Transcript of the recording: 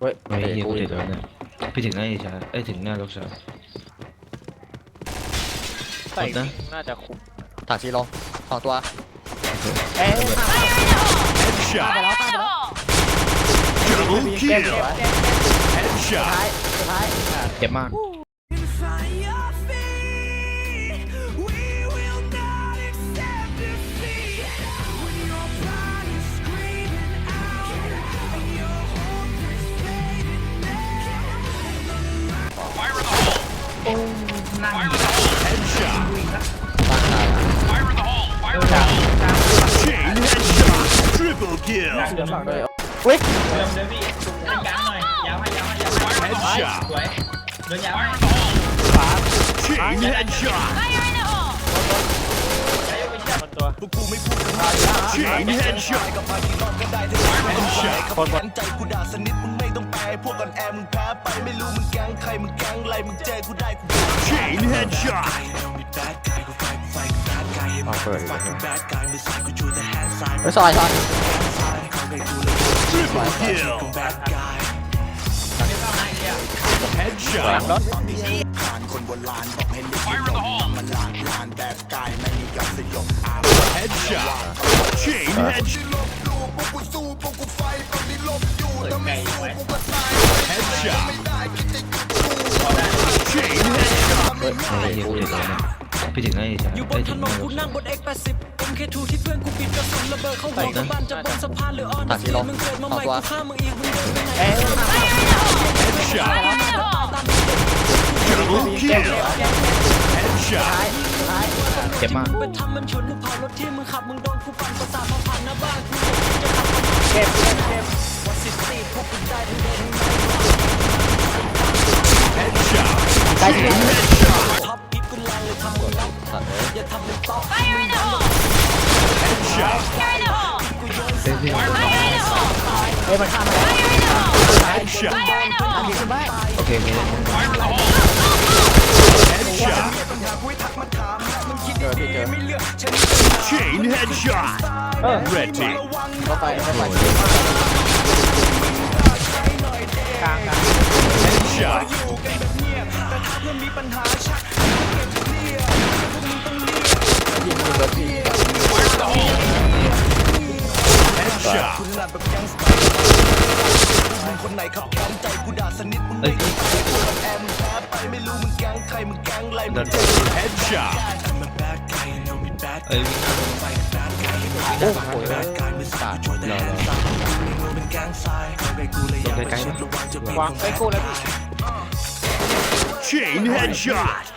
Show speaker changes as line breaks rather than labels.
เฮ้ย
ไอ้เหี้ย
กู
กู
อี
ติ
ก
ดแล้วเนี่ยพี่ถึงหน้าไอ้ชาไอ้ยถึงหน้าลูกชาย
ใส่
หมดนะ
วิ่งน่าจะคุ้ม
ถังสีลงสองตัว
เอ๊ะ
Headshot.
ไปแล้วไปแล้ว
Double
เก็บ
kill.
เก็บเก็บ
Headshot.
สุดท้าย
เจ็บมาก
Headshot.
บ้านตายละ
Chain headshot. Triple kill.
เฮ้ย
วิก
Headshot.
ขวา
Chain headshot.
คนตัว
Chain headshot. Headshot.
คนบน
ใจกูด่าสนิทมึงไม่ต้องไป พวกกันแอมึงแพ้ไปไม่รู้มึงแก๊งใครมึงแก๊งไรมึงเจอกูได้กู
Chain headshot.
มาเปิดอีกแล้ว
แบดกายมือซ้ายกูชูแต่แฮนด์ซ้าย
เฮ้ยซอยซอย
Triple kill.
แบดกาย
Headshot.
รถ
ผ่านคนโบราณบอกให้เล่นให้ลงตั้งมาลานลานแบดกายไม่มีกับสยบอา
Headshot. Chain headshot.
พวกกูสู้พวกกูไฟตอนนี้ลบอยู่ถ้าไม่สู้พว กก็ตาย
Headshot.
ไม่ได้คิดจะหยุดกู
Chain headshot.
ไอ้เหี้ยกูติดแล้วเนี่ยพี่ถึงหน้าไอ้ชา
อยู่บ
ไอ้
นถ
ถึง
น
หน้านลู
กู
กชา
นั่งบน X80 MK2 ที่เพื่อนกูปิดกระสุนระเบิดเข้าหัวกับบ้านจะบนสะพานหรือออน
ตัดที่ลง
มึงเกิดมาใหม่กูฆ่ามึงอีกมึงเดินไปไหน
เอ๊ะ
ช็
อต Double
kill.
เก็บ
Headshot.
เจ็บมาก
ไปทำมันชนมึงเผารถที่มึงขับมึงโดนกูปั่นประสาทมาผ่านหน้าบ้านกูจะขับมา
เก็บ
รัก
สัตว์เอ้ย
อย่าทำเป็นต๊อก
Headshot.
เอ้ยมันข้ามมาแล้ว
Headshot.
อันนี้ขึ้นไป
โอเคมีแล้ว
Headshot.
เจอพี่เจอ
Chain headshot. Red team.
เข้าไปเข้าไป
กลางกลาง
Headshot.
คุณ
ลับแบบแก๊งสไตล์มึงคนไหนครับแค้นใจกูด่าสนิทมึง
เอ้ย
พวกกันแอมึงแพ้ไปไม่รู้มึงแก๊งใครมึงแก๊งไรมึงเจอ
Headshot.
มันแบดกายเนามีแบด
เอ้ยวิ่งหน้า
ไฟแบดกาย
โอ้โห
แบดกายมือซ้ายกูช่วยแต่แฮนด์ซ้ายไม่รู้เป็นแก๊งซ้ายเขาไกกูเลยวา
งไปกูแล้วพี่
Chain headshot.